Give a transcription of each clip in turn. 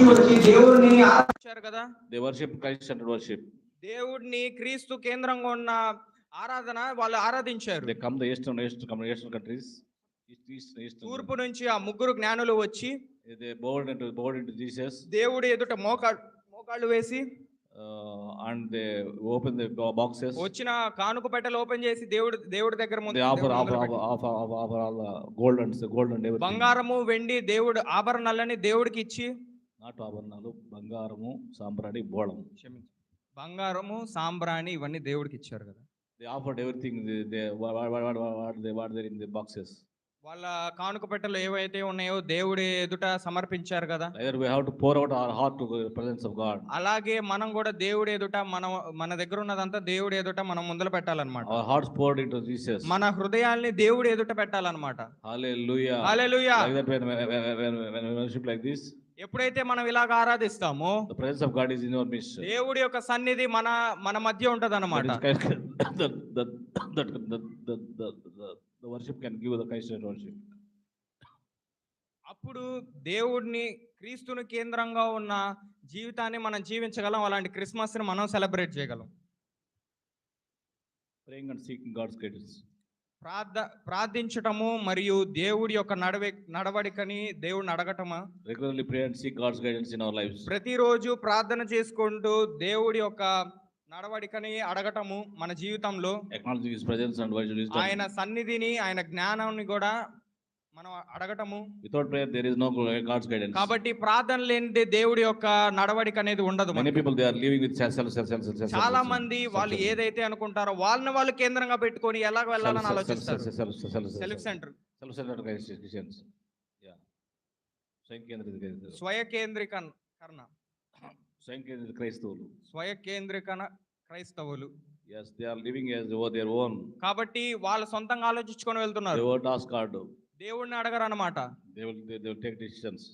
నుంచి వచ్చి దేవుడిని ఆరాధించారు కదా? దే వర్షిప్ క్రైస్ట్ వర్షిప్ దేవుడిని క్రీస్తు కేంద్రంగా ఉన్న ఆరాధన వాళ్ళు ఆరాధించారు. They come the eastern eastern come eastern countries తూర్పు నుంచి ఆ ముగ్గురు జ్ఞానులు వచ్చి they board into board into Jesus దేవుడి ఎదుట మోకాళ్ళు మోకాళ్ళు వేసి and they open the boxes వచ్చిన కానుక పెట్టెలు ఓపెన్ చేసి దేవుడు దేవుడి దగ్గర ముందు offer offer offer offer all gold and gold and బంగారము వెండి దేవుడు ఆభరణాలని దేవుడికి ఇచ్చి నాటు ఆభరణాలు బంగారము సాంబ్రాణి బోళం క్షమించు బంగారము సాంబ్రాణి ఇవన్నీ దేవుడికి ఇచ్చారు కదా they offered everything what there in the boxes వాళ్ళ కానుక పెట్టెలు ఏవైతే ఉన్నాయో దేవుడి ఎదుట సమర్పించారు కదా. We have to pour out our heart to of God అలాగే మనం కూడా దేవుడి ఎదుట మనం మన దగ్గర ఉన్నదంతా దేవుడి ఎదుట మనం ముందర పెట్టాలన్నమాట. Our hearts poured into Jesus మన హృదయాల్ని దేవుడి ఎదుట పెట్టాలన్నమాట. హల్లెలూయా హల్లెలూయా like that when when when when we worship like this ఎప్పుడైతే మనం ఇలాగ ఆరాధిస్తామో the presence of god is in your midst. దేవుడి యొక్క సన్నిధి మన మన మధ్య ఉంటది that is kind the the the the the the the the worship can give the worship. అప్పుడు దేవుడిని క్రీస్తుని కేంద్రంగా ఉన్న జీవితాన్ని మనం జీవించగలం అలాంటి క్రిస్మస్ని మనం సెలబ్రేట్ చేయగలం. Praying and seeking god's guidance ప్రార్థ ప్రార్థించటము మరియు దేవుడి యొక్క నడవే నడవడికని దేవుడిని అడగటమా? Regularly pray and seek god's guidance in our lives. ప్రతిరోజు ప్రార్థన చేసుకుంటూ దేవుడి యొక్క నడవడికని అడగటము మన జీవితంలో ఆయన సన్నిధిని ఆయన జ్ఞానాన్ని కూడా మనం అడగటము. Without prayer there is no God's guidance కాబట్టి ప్రార్థన లేని దేవుడి యొక్క నడవడిక అనేది ఉండదు many people they are with self self self చాలా మంది వాళ్ళు ఏదైతే అనుకుంటారో వాళ్ళని వాళ్ళు కేంద్రంగా పెట్టుకొని ఎలా వెళ్ళాలని ఆలోచిస్తారు. Self centre self centre Christians yeah స్వయం స్వయ కేంద్రీకరణ స్వయం కేంద్రిత క్రైస్తవులు. స్వయ కేంద్రీకరణ క్రైస్తవులు. Yes they are living as oh their own కాబట్టి వాళ్ళ సొంతంగా ఆలోచించుకొని వెళ్తున్నారు. వోంట్ ఆస్క్ గాడ్ దేవుడిని అడగరు అనమాట they will they will take decisions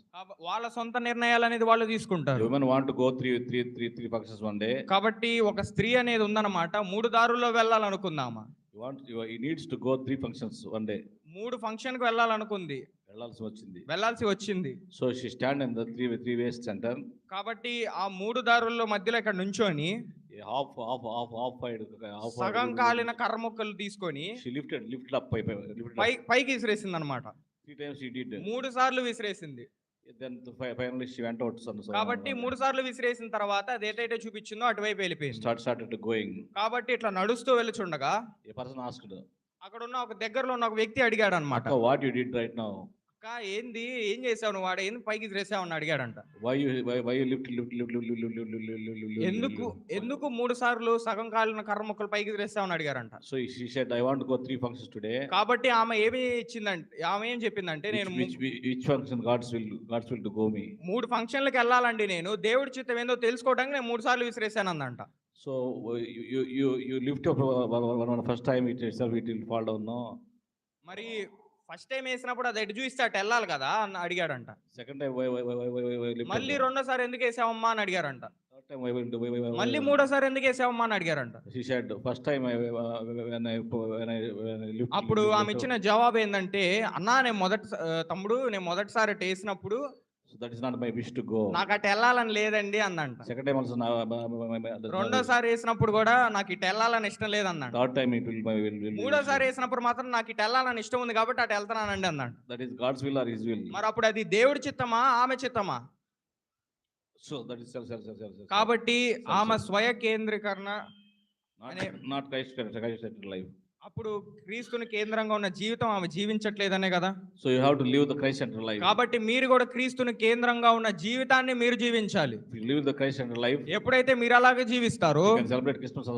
వాళ్ళ సొంత నిర్ణయాలు అనేది వాళ్ళు తీసుకుంటారు. Women want to go three three three three functions one day కాబట్టి ఒక స్త్రీ అనేది ఉందన్నమాట. మూడు దారుల్లో వెళ్ళాలనుకుందామా? You want you needs to go three functions one day మూడు ఫంక్షన్కి వెళ్ళాలనుకుంది. వెళ్ళాల్సి వచ్చింది. వెళ్ళాల్సి వచ్చింది. So she stand in the three three ways centre కాబట్టి ఆ మూడు దారుల్లో మధ్యలో ఇక్కడ నుంచొని half half half half half సగం కాలిన కర్రముక్కలు తీసుకొని షీ లిఫ్టెడ్ లిఫ్టెడ్ అప్ పై పైకి విసిరేసింది అనమాట త్రీ టైమ్స్ షీ డిడ్ మూడు సార్లు విసిరేసింది. Then finally she went out sun కాబట్టి మూడు సార్లు విసిరేసిన తర్వాత అది ఏదైతే చూపించిందో అటువైపు వెళ్ళిపోయింది. స్టార్ట్ స్టార్టెడ్ గోయింగ్ కాబట్టి ఇట్లా నడుస్తూ వెళ్ళుచుండగా ఏ పర్సన్ ఆస్క్డ్ అక్కడ ఉన్న ఒక దగ్గరలో ఉన్న ఒక వ్యక్తి అడిగాడు అనమాట what you did right now అక్క ఏంది ఏం చేసావు నువ్వు వాడు ఏంది పైకి విసిరేసావు అని అడిగాడంట why lift lift lift lift ఎందుకు ఎందుకు మూడు సార్లు సగం కాలిన కర్ర ముక్కలు పైకి విసిరేసావు అని అడిగారంట so she said I want go three functions today కాబట్టి ఆమె ఏమి ఇచ్చిందంటే ఆమె ఏం చెప్పిందంటే నేను which which function God's will God's will to go మీ మూడు ఫంక్షన్లకు వెళ్ళాలండి నేను దేవుడి చిత్తం ఏందో తెలుసుకోవడానికి నేను మూడు సార్లు విసిరేసాను అందంట so you you you lift up first time it it fall down మరి ఫస్ట్ టైం వేసినప్పుడు అది ఎటు చూస్తే అటు వెళ్ళాలి కదా అని అడిగాడంట సెకండ్ టైం మళ్ళీ రెండోసారి ఎందుకు వేసావమ్మా అని అడిగారంట మళ్ళీ మూడోసారి ఎందుకు వేసావమ్మా అని అడిగారంట ఫస్ట్ టైం అప్పుడు ఆమె ఇచ్చిన జవాబు ఏంటంటే అన్నా నేను మొదటి తమ్ముడు నేను మొదటిసారి వేసినప్పుడు that is not my wish to go నాకు అటు వెళ్ళాలని లేదండి అందంట సెకండ్ టైం ఆల్సో రెండోసారి వేసినప్పుడు కూడా నాకు ఇటు వెళ్ళాలని ఇష్టం లేదందంట థర్డ్ టైం ఇట్ విల్ మూడోసారి వేసినప్పుడు మాత్రం నాకు ఇటు వెళ్ళాలని ఇష్టం ఉంది కాబట్టి అటు వెళ్తానండి అందంట that is God's will or his will మరి అప్పుడు అది దేవుడి చిత్తమా ఆమె చిత్తమా so that is self self self కాబట్టి ఆమె స్వయ కేంద్రీకరణ నాట్ క్రైస్ట్ క్రైస్ట్ లైఫ్ అప్పుడు క్రీస్తుని కేంద్రంగా ఉన్న జీవితం ఆమె జీవించట్లేదనే కదా? So you have to live the Christ centre life కాబట్టి మీరు కూడా క్రీస్తుని కేంద్రంగా ఉన్న జీవితాన్ని మీరు జీవించాలి. Live the Christ centre life ఎప్పుడైతే మీరు అలాగే జీవిస్తారో సెలబ్రేట్ క్రిస్మస్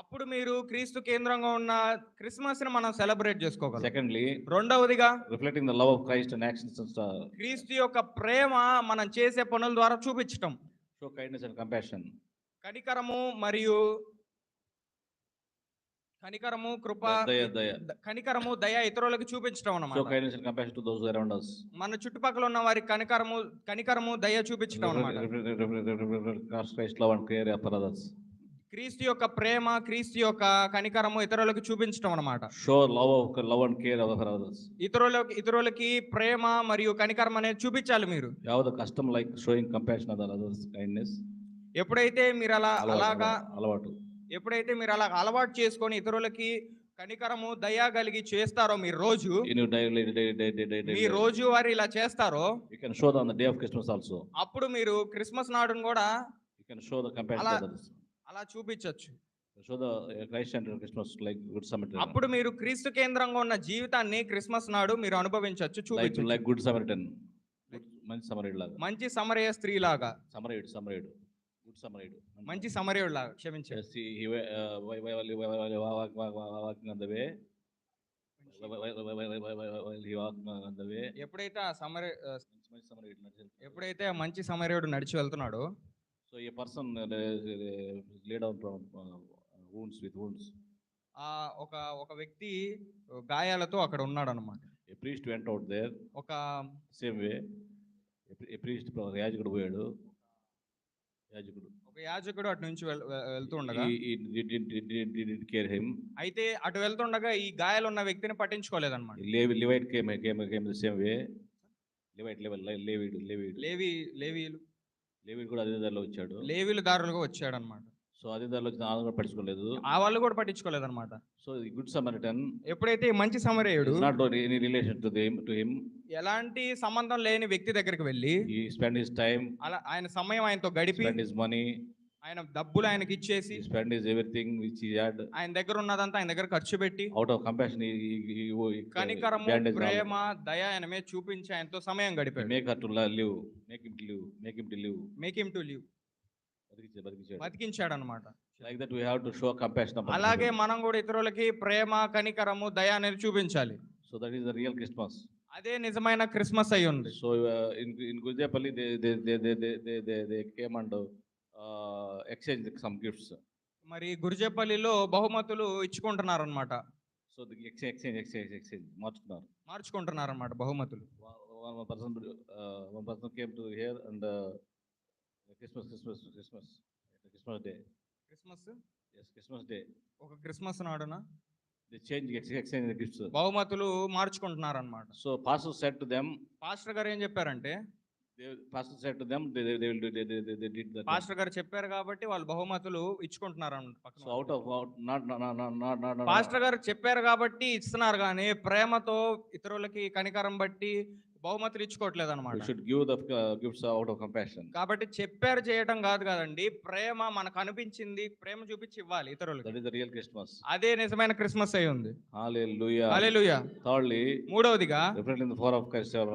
అప్పుడు మీరు క్రీస్తు కేంద్రంగా ఉన్న క్రిస్మస్ని మనం సెలబ్రేట్ చేసుకోగలం. సెకండ్లీ రెండవదిగా reflecting the love of Christ and actions క్రీస్తు యొక్క ప్రేమ మనం చేసే పనుల ద్వారా చూపించటం. షో కైండ్నెస్ అండ్ కంపాషన్ కనికరము మరియు కనికరము కృప కనికరము దయ ఇతరులకు చూపించడం అన్నమాట. show kindness and compassion to మన చుట్టుపక్కల ఉన్న వారికి కనికరము కనికరము దయ చూపించడం అన్నమాట. Christ love and care for క్రీస్తు యొక్క ప్రేమ క్రీస్తు యొక్క కనికరము ఇతరులకు చూపించడం అన్నమాట. Show love of love and care for others. ఇతరులకు ఇతరులకి ప్రేమ మరియు కనికరం అనేది చూపించాలి మీరు. యావద కష్టం like showing compassion other kindness ఎప్పుడైతే మీరు అలా అలాగా అలవాటు. ఎప్పుడైతే మీరు అలా అలవాటు చేసుకొని ఇతరులకి కనికరము దయా కలిగి చేస్తారో మీరు రోజు మీ రోజు వారు ఇలా చేస్తారో the day of Christmas also అప్పుడు మీరు క్రిస్మస్ నాడును కూడా అలా చూపించొచ్చు. లైక్ గుడ్ అప్పుడు మీరు క్రీస్తు కేంద్రంగా ఉన్న జీవితాన్ని క్రిస్మస్ నాడు మీరు అనుభవించవచ్చు చూపించు లైక్ గుడ్ సమరిటన్ మంచి సమరయ్య లాగా. మంచి స్త్రీ లాగా సమరయుడు సమరయుడు గుడ్ సమరయుడు మంచి సమరయుడు లాగా క్షమించే వే ఎప్పుడైతే ఆ సమర ఎప్పుడైతే ఆ మంచి సమరయుడు నడిచి వెళ్తున్నాడో సో ఈ person laid out wounds with wounds ఆ ఒక ఒక వ్యక్తి గాయాలతో అక్కడ ఉన్నాడు అనమాట a priest went out there ఒక సేమ్ వే ఏ ప్రీస్ట్ యాజకుడు పోయాడు యాజకుడు. ఒక యాజకుడు అటు నుంచి వెళ్- వె- వెళ్తూ ఉండగా. అయితే అటు వెళ్తుండగా ఈ గాయాలు ఉన్న వ్యక్తిని పట్టించుకోలేదన్నమాట. Levi, Levite came, came, came the same way. Levite, level, Levite, Levite. లేవి లేవీలు. లేవీడు కూడా అదే దారిలో వచ్చాడు. లేవీలు దారులుగా వచ్చాడు అనమాట సో అదే దారిలో వచ్చిన కూడా పట్టించుకోలేదు. ఆ వాళ్ళు కూడా పట్టించుకోలేదన్నమాట. సో ఈ గుడ్ సమరిటన్ ఎప్పుడైతే మంచి సమరయుడు not any relation to to him ఎలాంటి సంబంధం లేని వ్యక్తి దగ్గరికి వెళ్ళి స్పెండ్ హిస్ టైం అలా ఆయన సమయం ఆయనతో గడిపి స్పెండ్ హిస్ మనీ ఆయన డబ్బులు ఆయనకి ఇచ్చేసి spend his everything which he had ఆయన దగ్గర ఉన్నదంతా ఆయన దగ్గర ఖర్చు పెట్టి అవుట్ ఆఫ్ కంపాషన్ కనికరం ప్రేమ దయ ఆయన మీద చూపించి ఆయనతో సమయం గడిపాడు. Make to live make him to live make him to live make him to live బతికించాడు. అనమాట like that we have to show compassion అలాగే మనం కూడా ఇతరులకి ప్రేమ కనికరము దయ అనేది చూపించాలి. So that is the real Christmas అదే నిజమైన క్రిస్మస్ అయి ఉంది so in Gujepalli they they they they they they they they came and exchange some gifts మరి గురుజేపల్లిలో బహుమతులు ఇచ్చుకుంటున్నారు అనమాట so exchange exchange exchange exchange మార్చుకున్నారు. మార్చుకుంటున్నారు అనమాట బహుమతులు to here and uh, Christmas Christmas Christmas Christmas day. Christmas? Yes Christmas day. ఒక క్రిస్మస్ నాడున? ది చేంజ్ బహుమతులు మార్చుకుంటున్నారు అనమాట so pastor set them pastor గారు ఏం చెప్పారంటే? పాస్టర్ సెట్ టు పాస్టర్ గారు చెప్పారు కాబట్టి వాళ్ళు బహుమతులు ఇచ్చుకుంటున్నారు అన్నమాట సో అవుట్ పాస్టర్ గారు చెప్పారు కాబట్టి ఇస్తున్నారు. కానీ ప్రేమతో ఇతరులకి కనికరం బట్టి బహుమతి ఇచ్చుకోవట్లేదు అనమాట కాబట్టి చెప్పారు చేయటం కాదు కదండి ప్రేమ మనకు అనిపించింది ప్రేమ చూపించి ఇవ్వాలి ఇతరులకు అదే నిజమైన క్రిస్మస్ అయి ఉంది మూడవదిగా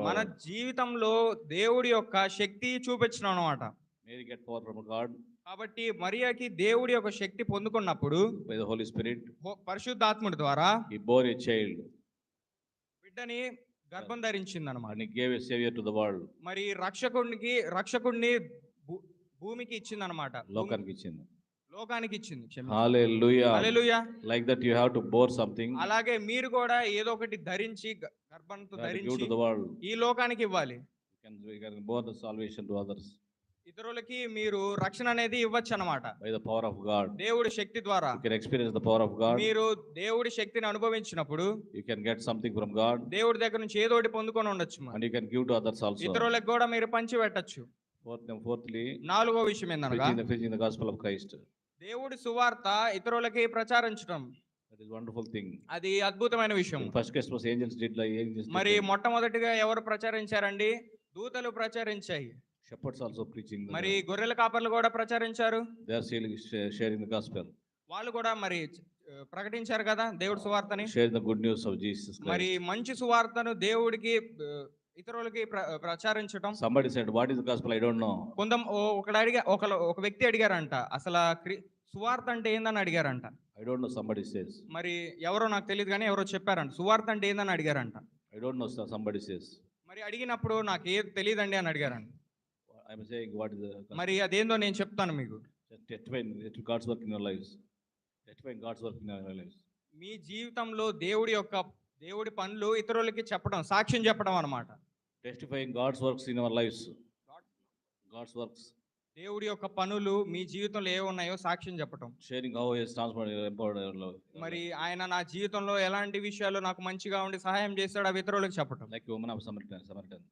మన జీవితంలో దేవుడి యొక్క శక్తి చూపించిన అనమాట కాబట్టి మరియాకి దేవుడి యొక్క శక్తి పొందుకున్నప్పుడు హోలీ స్పిరిట్ పరిశుద్ధాత్ముడి ద్వారా బిడ్డని గర్భం ధరించింది అనమాట మరి రక్షకుడికి రక్షకుడిని భూమికి ఇచ్చింది అనమాట లోకానికి ఇచ్చింది. లోకానికి ఇచ్చింది like that you have to bore something అలాగే మీరు కూడా ఏదో ఒకటి ధరించి గర్భంతో ధరించి ఈ లోకానికి ఇవ్వాలి. Bore the salvation to others ఇతరులకి మీరు రక్షణ అనేది ఇవ్వచ్చు అనమాట by the power of God దేవుడి శక్తి ద్వారా. You can experience the power of God మీరు దేవుడి శక్తిని అనుభవించినప్పుడు you can get something from God దేవుడి దగ్గర నుంచి ఏదో ఒకటి పొందుకొని ఉండొచ్చు and you can give to others also ఇతరులకు కూడా మీరు పంచి పెట్టొచ్చు ఫోర్త్ ఫోర్త్లీ నాలుగో విషయం ఏందనగా preaching the gospel of Christ దేవుడి సువార్త ఇతరులకి ప్రచారించడం. ఇస్ వండర్ఫుల్ థింగ్ అది అద్భుతమైన విషయం. First Christmas angels did like angels మరి మొట్టమొదటిగా ఎవరు ప్రచారించారండి? దూతలు ప్రచారించాయి. షెపర్డ్స్ ఆల్సో ప్రీచింగ్ మరి గొర్రెల కాపర్లు కూడా ప్రచారించారు? They are sharing the gospel వాళ్ళు కూడా మరి ప్రకటించారు కదా దేవుడి సువార్తని? Share the good news of Jesus మరి మంచి సువార్తను దేవుడికి ఇతరులకి ప్రచారించడం somebody said what is gospel I don't know కొంత ఒకడు అడిగా ఒక ఒక వ్యక్తి అడిగారంట అసలు సువార్త అంటే ఏందని అడిగారంట. I don't know somebody says మరి ఎవరో నాకు తెలియదు కానీ ఎవరో చెప్పారంట సువార్త అంటే ఏందని అడిగారంట. I don't know somebody says మరి అడిగినప్పుడు నాకు ఏది తెలియదండి అని అడిగారంట. ఐ సేయింగ్ వాట్ ఇస్ మరి అదేందో నేను చెప్తాను మీకు. ఎట్వైన్ God's work in our lives ఎట్వైన్ God's work in our lives మీ జీవితంలో దేవుడి యొక్క దేవుడి పనులు ఇతరులకి చెప్పడం సాక్ష్యం చెప్పడం అనమాట testifying God's works in our lives God's works దేవుడి యొక్క పనులు మీ జీవితంలో ఏ ఉన్నాయో సాక్ష్యం చెప్పటం. షేరింగ్ హౌ ఇస్ ట్రాన్స్ఫర్డ్ మరి ఆయన నా జీవితంలో ఎలాంటి విషయాలు నాకు మంచిగా ఉండి సహాయం చేస్తాడు అవి ఇతరులకు చెప్పటం. Like women of Samaritan Samaritan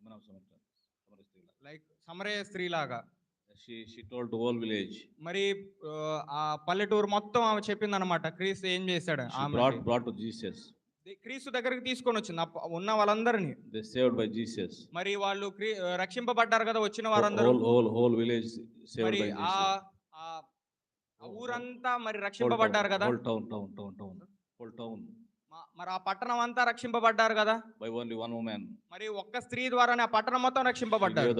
women of Samaritan like సమరే స్త్రీ లాగా విలేజ్ మరి ఆ పల్లెటూరు మొత్తం ఆమె చెప్పింది అనమాట క్రీస్తు ఏం చేశాడు ఆమె టు క్రీస్తు దగ్గరికి తీసుకొని వచ్చింది. ఉన్న వాళ్ళందరినీ. బై మరి వాళ్ళు రక్షింపబడ్డారు కదా వచ్చిన వారందరూ. హోల్ హోల్ విలేజ్ ఆ ఊరంతా మరి రక్షింపబడ్డారు కదా? Town town town town town మరి ఆ పట్టణం అంతా రక్షింపబడ్డారు కదా? బై ఓన్లీ వన్ ఉమెన్ మరి ఒక్క స్త్రీ ద్వారానే ఆ పట్టణం మొత్తం రక్షింపబడ్డారు.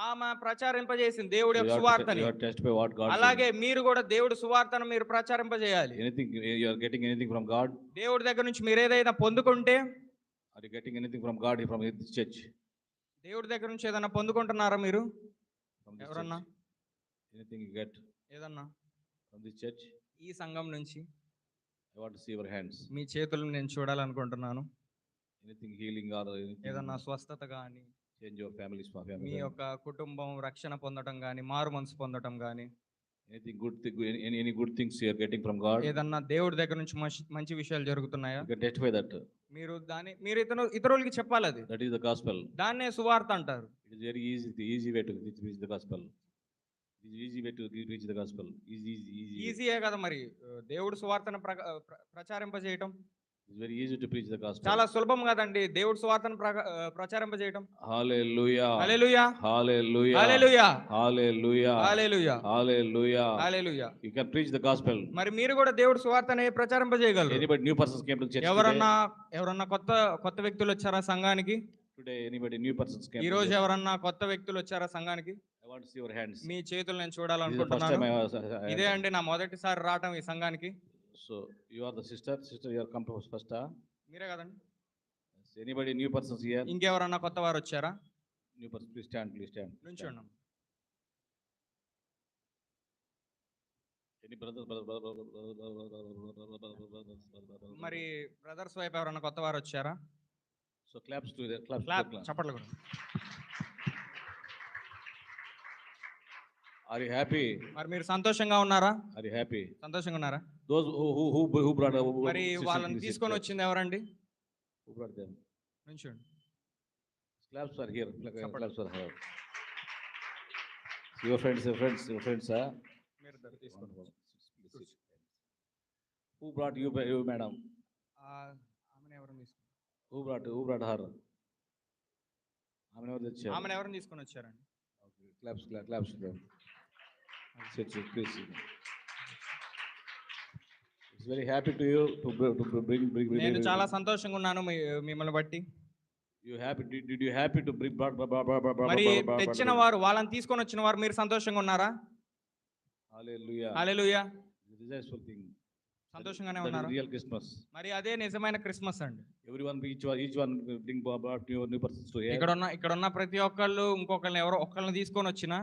ఆమె ప్రచారింపజేసింది దేవుడి యొక్క సువార్తని. అలాగే మీరు కూడా దేవుడి సువార్తను మీరు ప్రచారింపజేయాలి. Anything you are getting anything from God దేవుడి దగ్గర నుంచి మీరు ఏదైనా పొందుకుంటే or you getting anything from God from this church దేవుడి దగ్గర నుంచి ఏదైనా పొందుకుంటున్నారా మీరు? ఎవరన్నా? ఎనీథింగ్ యు గెట్ ఏదన్నా? ఫ్రమ్ దిస్ చర్చ్ ఈ సంఘం నుంచి. ఐ యువర్ హ్యాండ్స్ మీ చేతులను నేను చూడాలనుకుంటున్నాను. ఎనీథింగ్ హీలింగ్ ఆర్ ఏదన్నా స్వస్థత కానీ చేంజ్ యువర్ ఫ్యామిలీస్ మా ఫ్యామిలీ మీ యొక్క కుటుంబం రక్షణ పొందటం కానీ మారు మనసు పొందడం కానీ anything good thing any good things you are getting from God ఏదన్నా దేవుడి దగ్గర నుంచి మంచి విషయాలు జరుగుతున్నాయా? యు టెస్టిఫై దట్ మీరు దాని మీరు ఇతను ఇతరులకి చెప్పాలి అది దట్ ఈస్ ద గాస్పెల్ దాన్నే సువార్త అంటారు. It is very easy easy way to the gospel దేవుడు సువార్తను ప్రచారింపజేయటం. చాలా సులభం కదండి. దేవుడు స్వార్థను ప్రచారంపజేయటం. మరి మీరు కూడా దేవుడు స్వార్థని ప్రచారంపజేయగలరు. ఎవరన్నా ఎవరన్నా కొత్త కొత్త వ్యక్తులు వచ్చారా సంఘానికి? ఈ రోజు ఎవరన్నా కొత్త వ్యక్తులు వచ్చారా సంఘానికి? వాట్స్ యువర్ హ్యాండ్స్ మీ చేతులు నేను చూడాలనుకుంటున్నాను ఇదే అండి నా మొదటిసారి రావటం ఈ సంఘానికి so you are the sister sister your come first మీరే కదండి ఎనీబడి న్యూ పర్సన్స్ హియర్ ఇంకెవరన్నా కొత్త వారు వచ్చారా new person please stand please stand నుంచి మరి బ్రదర్స్ వైపు ఎవరైనా కొత్త వారు వచ్చారా సో క్లాప్స్ టు క్లాప్ చప్పట్లు కూడా ఆర్ యు హ్యాపీ మరి మీరు సంతోషంగా ఉన్నారా? ఆర్ యు హ్యాపీ సంతోషంగా ఉన్నారా? Those who who who brought మరి వాళ్ళని తీసుకొని వచ్చింది ఎవరండి? Who brought them నుంచోండి claps are here claps are here your friends your friends your friends ఆ మీరు దగ్గర తీసుకోండి. Who brought you you madam ఆమెను ఎవరు తీసుకున్నారు? Who brought who brought her ఆమెను ఎవరు తెచ్చారు? ఆమెను ఎవరు తీసుకొని వచ్చారండి? Claps claps claps etc. It's very happy to you to, to bring, bring, bring నేను చాలా సంతోషంగా ఉన్నాను మిమ్మల్ని బట్టి you happy did you happy to bring మరి తెచ్చిన వారు వాళ్ళని తీసుకొని వచ్చిన వారు మీరు సంతోషంగా ఉన్నారా hallelujah hallelujah this is something సంతోషంగానే ఉన్నారు రియల్ క్రిస్మస్ మరి అదే నిజమైన క్రిస్మస్ అండి every one each each one bring new persons to ఇక్కడ ఉన్న ఇక్కడ ఉన్న ప్రతి ఒక్కళ్ళు ఇంకొకళ్ళని ఎవరో ఒక్కళ్ళని తీసుకొని వచ్చినా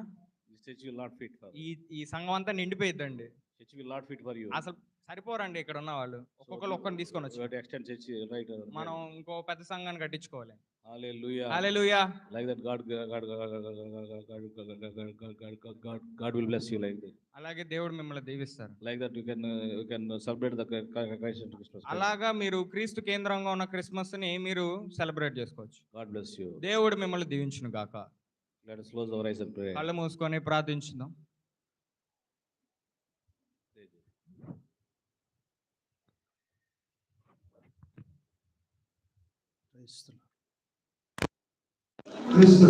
church will not fit for ఈ ఈ సంఘం అంతా నిండిపోయిద్దండి church will not fit for you అసలు సరిపోరండి ఇక్కడ ఉన్న వాళ్ళు ఒక్కొక్కరు ఒక్కరిని తీసుకొని వచ్చి ఎక్స్టెండ్ చర్చ్ రైట్ మనం ఇంకో పెద్ద సంఘాన్ని కట్టించుకోవాలి hallelujah hallelujah like that God God God God will bless you like that అలాగే దేవుడు మిమ్మల్ని దీవిస్తారు like that you can you can celebrate the Christ Christmas అలాగా మీరు క్రీస్తు కేంద్రంగా ఉన్న క్రిస్మస్ని మీరు సెలబ్రేట్ చేసుకోవచ్చు గాడ్ బ్లెస్ యు దేవుడు మిమ్మల్ని దీవించును గాక Let us close our eyes and pray. కళ్ళు మూసుకొని ప్రార్థించుదాం క్రీస్తు